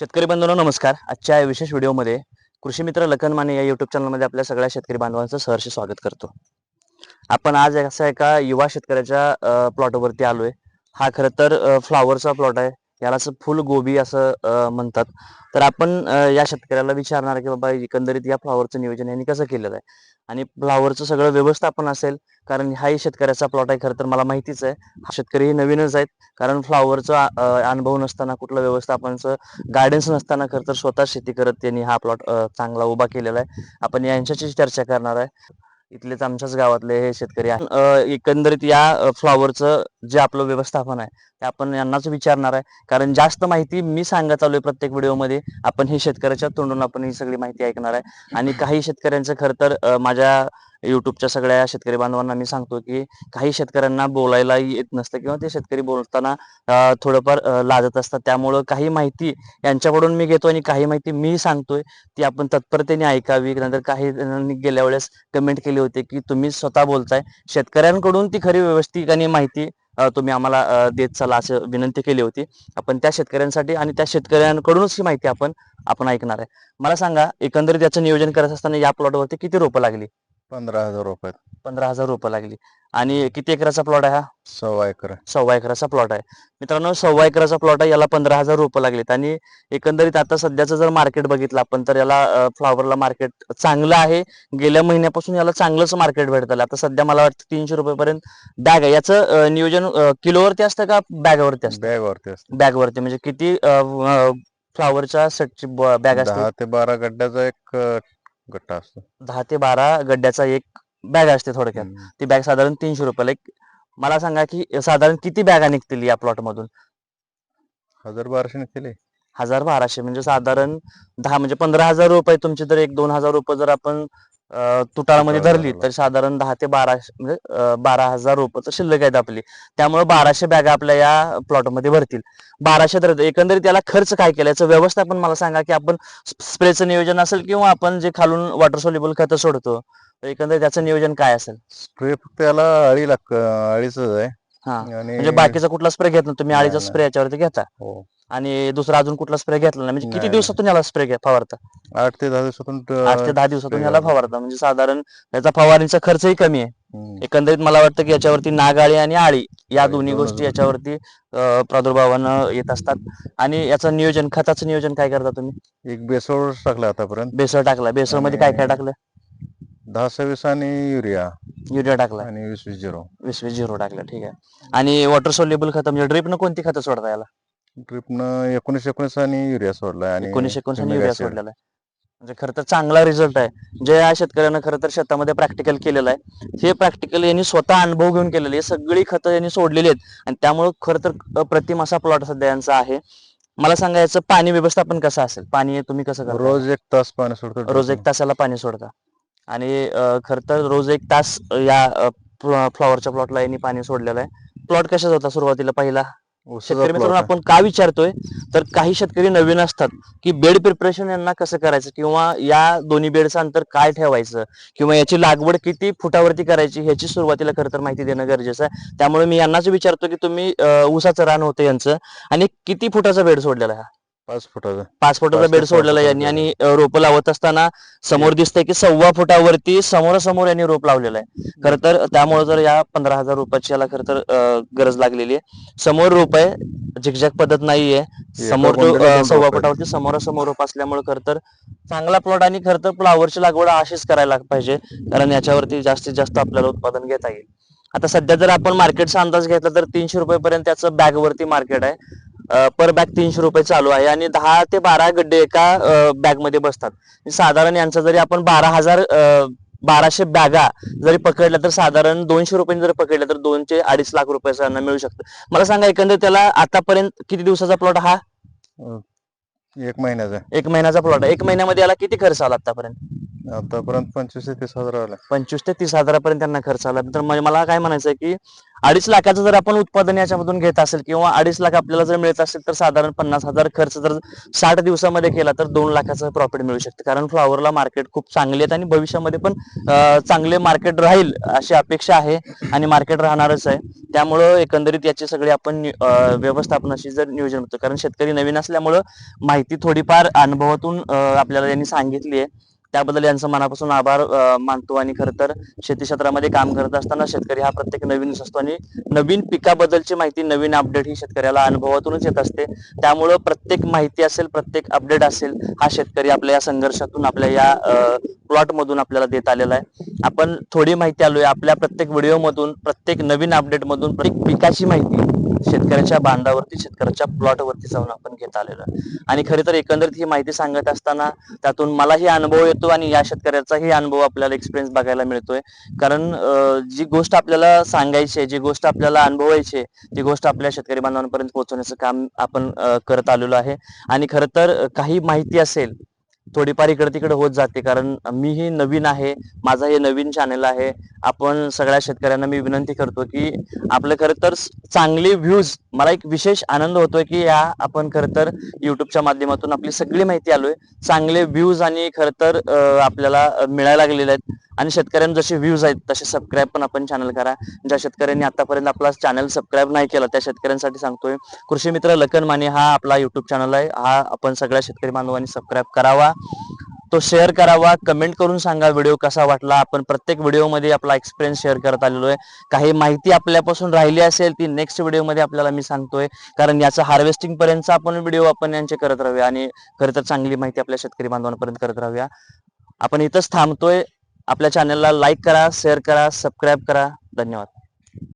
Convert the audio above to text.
शेतकरी बंधूंनो नमस्कार. आजच्या या विशेष व्हिडिओमध्ये कृषी मित्र लखन माने या युट्यूब चॅनलमध्ये आपल्या सगळ्या शेतकरी बांधवांचं सहर्ष स्वागत करतो. आपण आज असा एका युवा शेतकऱ्याच्या प्लॉटवरती आलो आहे हा खरं तर फ्लावरचा प्लॉट आहे. याला असं फुल गोबी असं म्हणतात. तर आपण या शेतकऱ्याला विचारणार की बाबा एकंदरीत या फ्लावरचं नियोजन यांनी कसं केलेलं आहे? आणि फ्लावरचं सगळं व्यवस्थापन असेल कारण हाही शेतकऱ्याचा प्लॉट आहे खरं तर मला माहितीच आहे. हा शेतकरी नवीनच आहेत कारण फ्लावरचा अनुभव नसताना कुठलं व्यवस्थापनचं गायडन्स नसताना खरं तर स्वतः शेती करत त्यांनी हा प्लॉट चांगला उभा केलेला आहे. आपण यांच्याशी चर्चा करणार आहे. इथलेच आमच्याच गावातले हे शेतकरी आहेत. एकंदरीत या फ्लॉवरचं जे आपलं व्यवस्थापन आहे ते आपण यांनाच विचारणार आहे. कारण जास्त माहिती मी सांगत आलोय प्रत्येक व्हिडिओमध्ये. आपण हे शेतकऱ्याच्या तोंडून आपण ही सगळी माहिती ऐकणार आहे. आणि काही शेतकऱ्यांचं खरं तर माझ्या युट्यूबच्या सगळ्या शेतकरी बांधवांना मी सांगतो की काही शेतकऱ्यांना बोलायला येत नसतं किंवा ते शेतकरी बोलताना थोडंफार लाजत असतात. त्यामुळं काही माहिती यांच्याकडून मी घेतो आणि काही माहिती मी सांगतोय ती आपण तत्परतेने ऐकावी. नंतर काही जणांनी गेल्या वेळेस कमेंट केली होती की तुम्ही स्वतः बोलताय. शेतकऱ्यांकडून ती खरी व्यवस्थित आणि माहिती तुम्ही आम्हाला देत चला असं विनंती केली होती. आपण त्या शेतकऱ्यांसाठी आणि त्या शेतकऱ्यांकडूनच ही माहिती आपण आपण ऐकणार आहे. मला सांगा एकंदरीत याचं नियोजन करत असताना या प्लॉटवरती किती रोपं लागली? पंधरा हजार रुपयात पंधरा हजार रोपं लागली. आणि किती एकराचा प्लॉट आहे हा? सव्वा एकर सव्वा एकराचा प्लॉट आहे. मित्रांनो सव्वा एकराचा प्लॉट आहे याला पंधरा हजार रुपये लागलेत. आणि एकंदरीत आता सध्याचं जर मार्केट बघितलं आपण तर याला फ्लॉवरला मार्केट चांगलं आहे. गेल्या महिन्यापासून याला चांगलंच मार्केट भेटतं आता सध्या मला वाटतं तीनशे रुपयेपर्यंत बॅग आहे. याचं नियोजन किलोवरती असतं का बॅगवरती असतं? बॅग वरती असते. बॅगवरती म्हणजे किती फ्लॉवरच्या सेटची बॅग असते? ते बारा गड्ड्याचा एक गट्टा असतो. दहा ते बारा गड्ड्याचा एक बॅग असते थोडक्यात. हम्म. ती बॅग साधारण तीनशे रुपयाला एक मला सांगा की साधारण किती बॅगा निघतील या प्लॉट मधून? हजार बाराशे निघतील हजार बाराशे. म्हणजे साधारण दहा म्हणजे पंधरा हजार रुपये तुमचे तर एक दोन हजार रुपये जर आपण तुटाळामध्ये तुटाळ धरली धरला. तर साधारण दहा ते बारा म्हणजे बारा हजार रुपये तर शिल्लक आहेत आपली. त्यामुळे बाराशे बॅगा आपल्या या प्लॉटमध्ये भरतील. बाराशे तर एकंदरीत याला खर्च काय केला? याचं व्यवस्थापन मला सांगा की आपण स्प्रेचं नियोजन असेल किंवा आपण जे खालून वॉटर सोल्युबल खतं सोडतो एकंदरीत त्याचं नियोजन काय असेल? स्प्रे फक्त याला अळी लाग अळीच आहे. हा म्हणजे बाकीचा कुठला स्प्रे घेत नाही तुम्ही आळीचा. स्प्रे याच्यावरती घेता हो. आणि दुसरा अजून कुठला स्प्रे घेतला नाही म्हणजे किती दिवसातून याला स्प्रे फवारता आठ ते दहा दिवसातून आठ ते दहा दिवसातून याला. फवारता म्हणजे साधारण याचा फवारणीचा खर्चही कमी आहे. एकंदरीत मला वाटतं की याच्यावरती नागाळी आणि आळी या दोन्ही गोष्टी. याच्यावरती प्रादुर्भावानं येत असतात आणि याचं नियोजन खताचं नियोजन काय करता तुम्ही एक बेसोड टाकला आतापर्यंत बेसळ टाकला बेसळमध्ये काय काय टाकलं दहा सव्वीस आणि युरिया. युरिया टाकला आणि वीस वीस झिरो. वीस वीस झिरो टाकलं ठीक आहे. आणि वॉटर सोल्युबल खत म्हणजे ड्रिपनं कोणती खतं सोडता याला? ट्रिपनं एकोणीस एकोणीस आणि युरिया सोडलाय आणि एकोणीस एकोणीस आणि युरिया. सोडलेला आहे. म्हणजे खरं तर चांगला रिझल्ट आहे. जे या शेतकऱ्यानं खरं तर शेतामध्ये प्रॅक्टिकल केलेलं आहे. हे प्रॅक्टिकल यांनी स्वतः अनुभव घेऊन केलेले सगळी खतं यांनी सोडलेली आहेत. आणि त्यामुळे खरं तर अप्रतिम असा प्लॉट सध्या यांचा आहे. मला सांगा याचं पाणी व्यवस्थापन कसं असेल? पाणी तुम्ही कसं करता? रोज एक तास पाणी सोडतो. रोज एक तासाला पाणी सोडता. आणि खरं तर रोज एक तास या फ्लॉवरच्या प्लॉटला यांनी पाणी सोडलेलं आहे. प्लॉट कशाचा होता सुरुवातीला पहिला? शेतकरी मित्रांनो. आपण का विचारतोय? तर काही शेतकरी नवीन असतात की बेड प्रिपरेशन यांना कसं करायचं? किंवा या दोन्ही बेडचं अंतर काय ठेवायचं? किंवा याची लागवड किती फुटावरती करायची? ह्याची सुरुवातीला खरं तर माहिती देणं गरजेचं आहे. त्यामुळे मी यांनाच विचारतो की तुम्ही ऊसाचं रान होतं यांचं आणि किती फुटाचा बेड सोडलेला आहे? हा? पाच फुटाचा. पाच फुटाचा पाच ते बेड सहा सोडलेला आहे यांनी फुटाचा आणि अं, रोपं लावत असताना समोर दिसतंय की सव्वा फुटावरती समोरासमोर यांनी रोप लावलेलं आहे. खरं तर त्यामुळे जर या पंधरा हजार रुपयाची याला खरं तर अं, गरज लागलेली आहे. समोर रोप आहे झिकझॅक पद्धत नाहीये. समोर अं, दोन सव्वा रोपं आहेत. फुटावरती समोरासमोर रोप असल्यामुळे खरं तर चांगला प्लॉट आणि खरं तर फ्लावरची लागवड अशीच करायला पाहिजे. कारण याच्यावरती जास्तीत जास्त आपल्याला उत्पादन घेता येईल. आता सध्या जर आपण मार्केटचा अंदाज घेतला तर तीनशे रुपयेपर्यंत त्याचं बॅग वरती मार्केट आहे. पर बॅग तीनशे रुपये चालू आहे आणि दहा ते बारा गड्डे एका बॅगमध्ये बसतात. साधारण यांचा जरी आपण बारा हजार बाराशे बॅगा जरी पकडल्या तर साधारण दोनशे रुपयांनी जर पकडल्या तर दोन ते अडीच लाख रुपयाचं मिळू शकतं. मला सांगा एकंदर त्याला आतापर्यंत किती दिवसाचा प्लॉट हा? एक महिन्याचा. एक महिन्याचा प्लॉट आहे. एक महिन्यामध्ये याला किती खर्च आला आतापर्यंत? आतापर्यंत पंचवीस ते तीस हजार आला. पंचवीस ते तीस हजारापर्यंत त्यांना खर्च आला. तर म्हणजे मला काय म्हणायचं आहे की अडीच लाखाचं जर आपण उत्पादन याच्यामधून घेत असेल किंवा अडीच लाख आपल्याला जर मिळत असेल तर साधारण पन्नास हजार खर्च जर साठ दिवसामध्ये केला तर दोन लाखाचं प्रॉफिट मिळू शकते. कारण फ्लॉवरला मार्केट खूप चांगले आहेत आणि भविष्यामध्ये पण अं, चांगले मार्केट राहील अशी अपेक्षा आहे आणि मार्केट राहणारच आहे. त्यामुळं एकंदरीत याची सगळी आपण नि- अं, व्यवस्थापनाशी जर नियोजन होतं. कारण शेतकरी नवीन असल्यामुळं माहिती थोडीफार अनुभवातून अं, आपल्याला यांनी सांगितली आहे. त्याबद्दल यांचं मनापासून आभार मानतो. आणि खर तर शेती क्षेत्रामध्ये काम करत असताना शेतकरी हा प्रत्येक नवीन असतो आणि नवीन पिकाबद्दलची माहिती नवीन अपडेट ही शेतकऱ्याला अनुभवातूनच येत असते. त्यामुळं प्रत्येक माहिती असेल प्रत्येक अपडेट असेल हा शेतकरी आपल्या या संघर्षातून आपल्या या प्लॉट मधून आपल्याला देत आलेला आहे. आपण थोडी माहिती आलोय. आपल्या प्रत्येक व्हिडिओ मधून प्रत्येक नवीन अपडेट मधून प्रत्येक पिकाची माहिती शेतकऱ्याच्या बांधावरती शेतकऱ्याच्या प्लॉट वरती जाऊन आपण घेत आलेलो आणि खरे तर एकंदरीत ही माहिती सांगत असताना त्यातून मलाही अनुभव येतो आणि या शेतकऱ्याचाही अनुभव आपल्याला एक्सपिरियन्स बघायला मिळतोय. कारण जी गोष्ट आपल्याला सांगायची आहे जी गोष्ट आपल्याला अनुभवायची आहे ती गोष्ट आपल्या शेतकरी बांधवांपर्यंत पोहोचवण्याचं काम आपण करत आलेलो आहे. आणि खरं तर काही माहिती असेल थोडीफार इकडे तिकडे होत जाते. कारण मी ही नवीन आहे माझा हे नवीन चॅनल आहे. आपण सगळ्या शेतकऱ्यांना मी विनंती करतो की आपलं खरं तर चांगले व्ह्यूज मला एक विशेष आनंद होतोय की या आपण खरं तर युट्यूबच्या माध्यमातून आपली सगळी माहिती आलोय. चांगले व्ह्यूज आणि खरं तर आपल्याला मिळायला लागलेले आहेत. आणि शेतकऱ्यांना जसे व्ह्यूज आहेत तसे सबस्क्राईब पण आपण चॅनल करा. ज्या शेतकऱ्यांनी आतापर्यंत आपला चॅनल सबस्क्राईब नाही केला त्या शेतकऱ्यांसाठी सांगतोय. कृषी मित्र लखन माने हा आपला युट्यूब चॅनल आहे. हा आपण सगळ्या शेतकरी बांधवांनी सबस्क्राईब करावा. तो शेअर करावा. कमेंट करून सांगा व्हिडिओ कसा वाटला. आपण प्रत्येक व्हिडिओमध्ये आपला एक्सपिरियन्स शेअर करत आलेलो आहे. काही माहिती आपल्यापासून राहिली असेल ती नेक्स्ट व्हिडिओमध्ये आपल्याला मी सांगतोय. कारण याचा हार्वेस्टिंग पर्यंत आपण व्हिडिओ आपण यांचे करत राहूया. आणि खरं तर चांगली माहिती आपल्या शेतकरी बांधवांपर्यंत करत राहूया. आपण इथंच थांबतोय. आपल्या चॅनलला लाईक करा शेअर करा सबस्क्राईब करा. धन्यवाद.